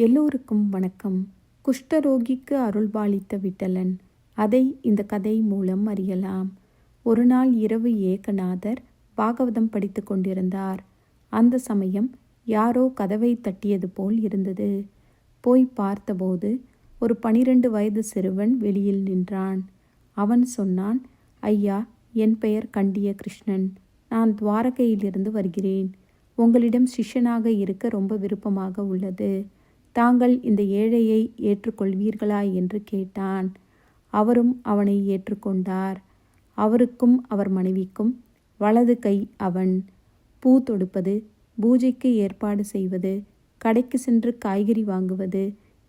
எல்லோருக்கும் வணக்கம். குஷ்டரோகிக்கு அருள்பாலித்த விட்டலன் அதை இந்த கதை மூலம் அறியலாம். ஒரு நாள் இரவு ஏகநாதர் பாகவதம் படித்து கொண்டிருந்தார். அந்த சமயம் யாரோ கதவை தட்டியது போல் இருந்தது. போய் பார்த்தபோது ஒரு பனிரெண்டு வயது சிறுவன் வெளியில் நின்றான். அவன் சொன்னான் ஐயா என் பெயர் கண்டிய கிருஷ்ணன் நான் துவாரகையிலிருந்து வருகிறேன். உங்களிடம் சிஷ்யனாக இருக்க ரொம்ப விருப்பமாக உள்ளது. தாங்கள் இந்த ஏழையை ஏற்றுக்கொள்வீர்களா என்று கேட்டான். அவரும் அவனை ஏற்றுக்கொண்டார். அவருக்கும் அவர் மனைவிக்கும் வலது கை அவன். பூ தொடுப்பது பூஜைக்கு ஏற்பாடு செய்வது கடைக்கு சென்று காய்கறி வாங்குவது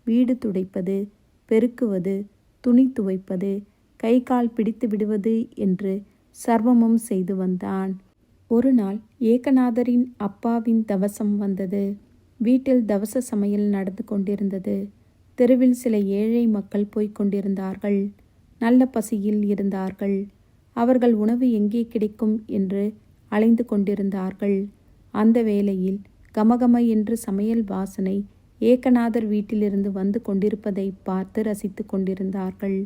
வீடு துடைப்பது பெருக்குவது துணி துவைப்பது கை கால் பிடித்து விடுவது என்று சர்வமும் செய்து வந்தான். ஒரு நாள் ஏகநாதரின் அப்பாவின் தவசம் வந்தது. வீட்டில் தவச சமையல் நடந்து கொண்டிருந்தது. தெருவில் சில ஏழை மக்கள் போய்க் கொண்டிருந்தார்கள். நல்ல பசியில் இருந்தார்கள். அவர்கள் உணவு எங்கே கிடைக்கும் என்று அலைந்து கொண்டிருந்தார்கள். அந்த வேளையில் கமகம என்று சமையல் வாசனை ஏகநாதர் வீட்டிலிருந்து வந்து கொண்டிருப்பதை பார்த்து ரசித்து கொண்டிருந்தார்கள்.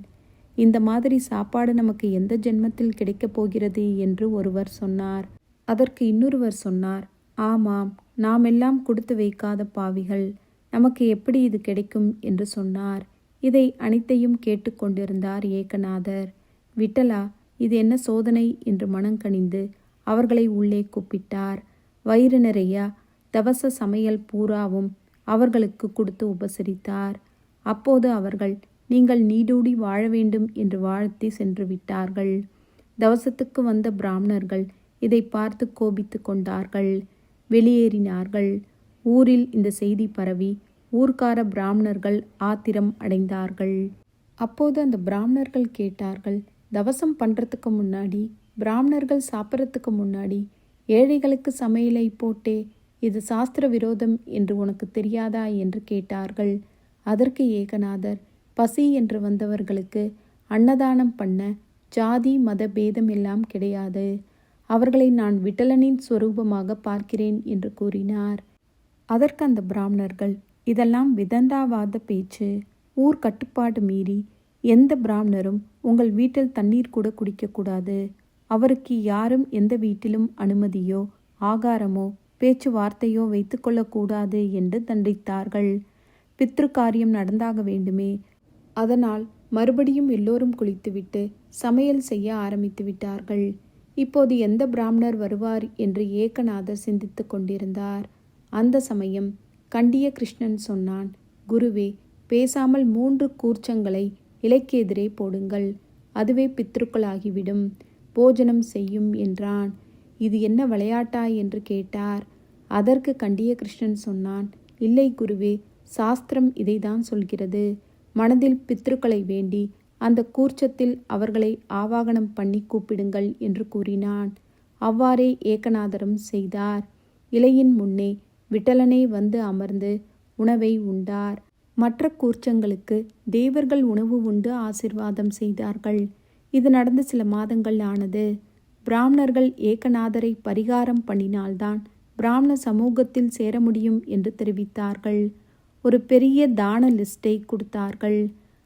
இந்த மாதிரி சாப்பாடு நமக்கு எந்த ஜென்மத்தில் கிடைக்கப் போகிறது என்று ஒருவர் சொன்னார். அதற்கு இன்னொருவர் சொன்னார் ஆமாம் நாம் எல்லாம் கொடுத்து வைக்காத பாவிகள். நமக்கு எப்படி இது கிடைக்கும்? என்று சொன்னார். இதை அனைத்தையும் கேட்டுக்கொண்டிருந்தார் ஏகநாதர். விட்டலா இது என்ன சோதனை? என்று மனங்கணிந்து அவர்களை உள்ளே கூப்பிட்டார். வயிறு நிறைய தவச சமையல் பூராவும் அவர்களுக்கு கொடுத்து உபசரித்தார். அப்போது அவர்கள் நீங்கள் நீடூடி வாழ வேண்டும் என்று வாழ்த்தி சென்று விட்டார்கள். தவசத்துக்கு வந்த பிராமணர்கள் இதை பார்த்து கோபித்து கொண்டார்கள். வெளியேறினார்கள். ஊரில் இந்த செய்தி பரவி ஊர்க்கார பிராமணர்கள் ஆத்திரம் அடைந்தார்கள். அப்போது அந்த பிராமணர்கள் கேட்டார்கள் தவசம் பண்ணுறதுக்கு முன்னாடி பிராமணர்கள் சாப்பிட்றதுக்கு முன்னாடி ஏழைகளுக்கு சமையலை போட்டே இது சாஸ்திர விரோதம் என்று உனக்கு தெரியாதா? என்று கேட்டார்கள். அதற்கு ஏகநாதர் பசி என்று வந்தவர்களுக்கு அன்னதானம் பண்ண ஜாதி மத பேதம் எல்லாம் கிடையாது. அவர்களை நான் விட்டலனின் ஸ்வரூபமாக பார்க்கிறேன் என்று கூறினார். அதற்கு அந்த பிராமணர்கள் இதெல்லாம் விதண்டாவாத பேச்சு. ஊர் கட்டுப்பாடு மீறி எந்த பிராமணரும் உங்கள் வீட்டில் தண்ணீர் கூட குடிக்கக்கூடாது. அவருக்கு யாரும் எந்த வீட்டிலும் அனுமதியோ ஆகாரமோ பேச்சுவார்த்தையோ வைத்துக்கொள்ளக்கூடாது என்று தண்டித்தார்கள். பித்ரு காரியம் நடந்தாக வேண்டுமே. அதனால் மறுபடியும் எல்லோரும் குளித்துவிட்டு சமையல் செய்ய ஆரம்பித்து விட்டார்கள் இப்போது எந்த பிராமணர் வருவார் என்று ஏகநாதர் சிந்தித்து கொண்டிருந்தார். அந்த சமயம் கண்டிய கிருஷ்ணன் சொன்னான் குருவே பேசாமல் மூன்று கூர்ச்சங்களை இலைக்கு எதிரே போடுங்கள். அதுவே பித்ருக்களாகிவிடும். போஜனம் செய்யும் என்றான். இது என்ன விளையாட்டா? என்று கேட்டார். அதற்கு கண்டிய கிருஷ்ணன் சொன்னான் இல்லை குருவே சாஸ்திரம் இதைதான் சொல்கிறது. மனதில் பித்ருக்களை வேண்டி அந்த கூர்ச்சத்தில் அவர்களை ஆவாகனம் பண்ணி கூப்பிடுங்கள் என்று கூறினான். அவ்வாறே ஏகநாதரும் செய்தார். இலையின் முன்னே விட்டலனே வந்து அமர்ந்து உணவை உண்டார். மற்ற கூர்ச்சங்களுக்கு தேவர்கள் உணவு உண்டு ஆசிர்வாதம் செய்தார்கள். இது நடந்து சில மாதங்கள் ஆனது. பிராமணர்கள் ஏகநாதரை பரிகாரம் பண்ணினால்தான் பிராமண சமூகத்தில் சேர முடியும் என்று தெரிவித்தார்கள். ஒரு பெரிய தான லிஸ்டை கொடுத்தார்கள்.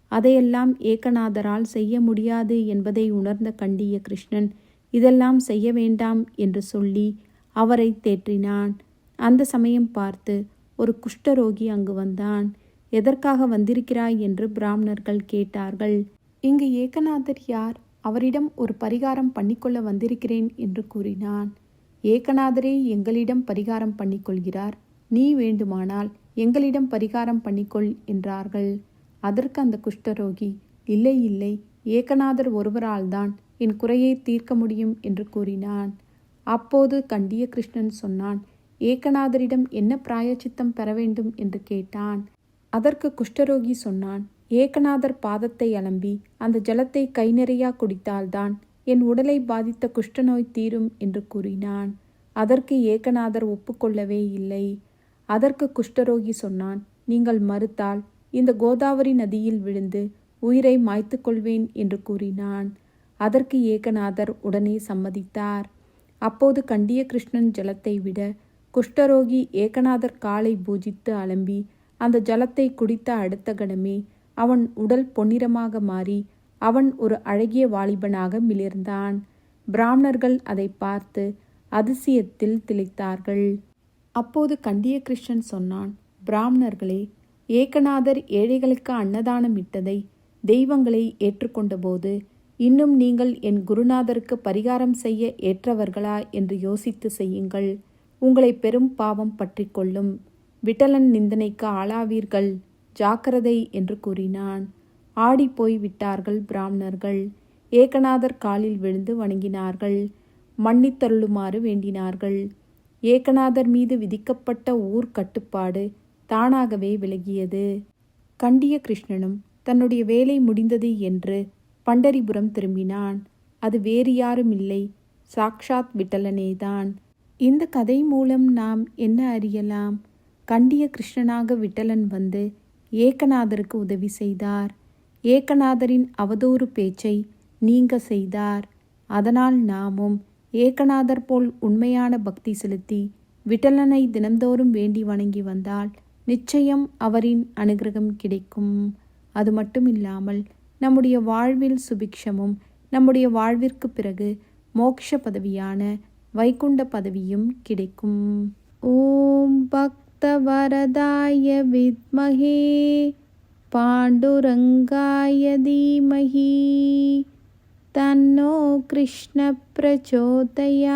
அதையெல்லாம் ஏகநாதரால் செய்ய முடியாது என்பதை உணர்ந்த கண்டிய கிருஷ்ணன் இதெல்லாம் செய்ய வேண்டாம் என்று சொல்லி அவரை தேற்றினான். அந்த சமயம் பார்த்து ஒரு குஷ்டரோகி அங்கு வந்தான். எதற்காக வந்திருக்கிறாய்? என்று பிராமணர்கள் கேட்டார்கள். இங்கு ஏகநாதர் யார்? அவரிடம் ஒரு பரிகாரம் பண்ணிக்கொள்ள வந்திருக்கிறேன் என்று கூறினான். ஏகநாதரே எங்களிடம் பரிகாரம் பண்ணிக்கொள்கிறார். நீ வேண்டுமானால் எங்களிடம் பரிகாரம் பண்ணிக்கொள் என்றார்கள். அதற்கு அந்த குஷ்டரோகி இல்லை இல்லை ஏகநாதர் ஒருவரால்தான் என் குறையை தீர்க்க முடியும் என்று கூறினான். அப்போது கண்டிய கிருஷ்ணன் சொன்னான் ஏகநாதரிடம் என்ன பிராயச்சித்தம் பெற வேண்டும்? என்று கேட்டான். அதற்கு குஷ்டரோகி சொன்னான் ஏகநாதர் பாதத்தை அலம்பி அந்த ஜலத்தை கை நிறையா குடித்தால்தான் என் உடலை பாதித்த குஷ்டநோய் தீரும் என்று கூறினான். அதற்கு ஏகநாதர் ஒப்புக்கொள்ளவே இல்லை. அதற்கு குஷ்டரோகி சொன்னான் நீங்கள் மறுத்தால் இந்த கோதாவரி நதியில் விழுந்து உயிரை மாய்த்து கொள்வேன் என்று கூறினான். அதற்கு ஏகநாதர் உடனே சம்மதித்தார். அப்போது கண்டிய கிருஷ்ணன் ஜலத்தை விட குஷ்டரோகி ஏகநாதர் காலை பூஜித்து அலம்பி அந்த ஜலத்தை குடித்த அடுத்த கணமே அவன் உடல் பொன்னிறமாக மாறி அவன் ஒரு அழகிய வாலிபனாக மிளிர்ந்தான். பிராமணர்கள் அதை பார்த்து அதிசயத்தில் திளைத்தார்கள். அப்போது கண்டிய கிருஷ்ணன் சொன்னான் பிராமணர்களே ஏகநாதர் ஏழைகளுக்கு அன்னதானம் இட்டதை தெய்வங்களை ஏற்றுக்கொண்டபோது இன்னும் நீங்கள் என் குருநாதருக்கு பரிகாரம் செய்ய ஏற்றவர்களா? என்று யோசித்து செய்யுங்கள். உங்களை பெரும் பாவம் பற்றி கொள்ளும். விட்டலன் நிந்தனைக்கு ஆளாவீர்கள். ஜாக்கிரதை என்று கூறினான். ஆடிப்போய் விட்டார்கள் பிராமணர்கள். ஏகநாதர் காலில் விழுந்து வணங்கினார்கள். மன்னித்தருளுமாறு வேண்டினார்கள். ஏகநாதர் மீது விதிக்கப்பட்ட ஊர் கட்டுப்பாடு தானாகவே விலகியது. கண்டிய கிருஷ்ணனும் தன்னுடைய வேலை முடிந்தது என்று பண்டரிபுரம் திரும்பினான். அது வேறு யாரும் இல்லை சாக்ஷாத் விட்டலனேதான் இந்த கதை மூலம் நாம் என்ன அறியலாம்? கண்டிய கிருஷ்ணனாக விட்டலன் வந்து ஏகநாதருக்கு உதவி செய்தார். ஏகநாதரின் அவதூறு பேச்சை நீங்க செய்தார். அதனால் நாமும் ஏகநாதர் போல் உண்மையான பக்தி செலுத்தி விட்டலனை தினந்தோறும் வேண்டி வணங்கி வந்தால் நிச்சயம் அவரின் அனுகிரகம் கிடைக்கும். அது மட்டும் இல்லாமல் நம்முடைய வாழ்வில் சுபிக்ஷமும் நம்முடைய வாழ்விற்கு பிறகு மோக்ஷ பதவியான வைகுண்ட பதவியும் கிடைக்கும். ஓம் பக்தவரதாய வித்மகே பாண்டுரங்காய தீமஹி தன்னோ கிருஷ்ண பிரச்சோதயாது.